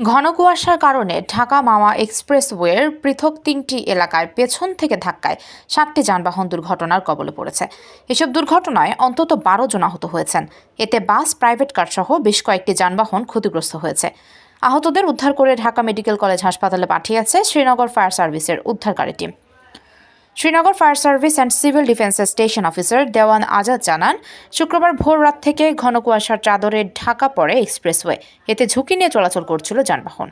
ঘন কুয়াশার কারণে ঢাকা মাওয়া এক্সপ্রেসওয়ের পৃথক তিনটি এলাকায় পেছন থেকে ধাক্কায় সাতটি যানবাহন দুর্ঘটনার কবলে পড়েছে। এসব দুর্ঘটনায় অন্তত বারো জন আহত হয়েছেন। এতে বাস, প্রাইভেট কার সহ বেশ কয়েকটি যানবাহন ক্ষতিগ্রস্ত হয়েছে। আহতদের উদ্ধার করে ঢাকা মেডিকেল কলেজ হাসপাতালে পাঠিয়েছে শ্রীনগর ফায়ার সার্ভিসের উদ্ধারকারী team. Srinagar fire service and civil ডিফেন্সের স্টেশন অফিসার দেওয়ান আজাদ জানান, শুক্রবার ভোর রাত থেকে ঘন কুয়াশার চাদরে ঢাকা পড়ে এক্সপ্রেসওয়ে। এতে ঝুঁকি নিয়ে চলাচল করছিল যানবাহন।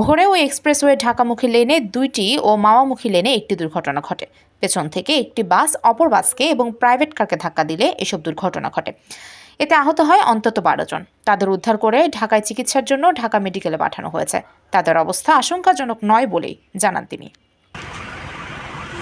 ভোরে ওই এক্সপ্রেসওয়ে ঢাকামুখী লেনে দুইটি ও মাওয়ামুখী লেনে একটি দুর্ঘটনা ঘটে। পেছন থেকে একটি বাস অপর বাসকে এবং প্রাইভেট কারকে ধাক্কা দিলে এসব দুর্ঘটনা ঘটে। এতে আহত হয় অন্তত বারো জন। তাদের উদ্ধার করে ঢাকায় চিকিৎসার জন্য ঢাকা মেডিকেলে পাঠানো হয়েছে। তাদের অবস্থা আশঙ্কাজনক নয় বলেই জানান তিনি।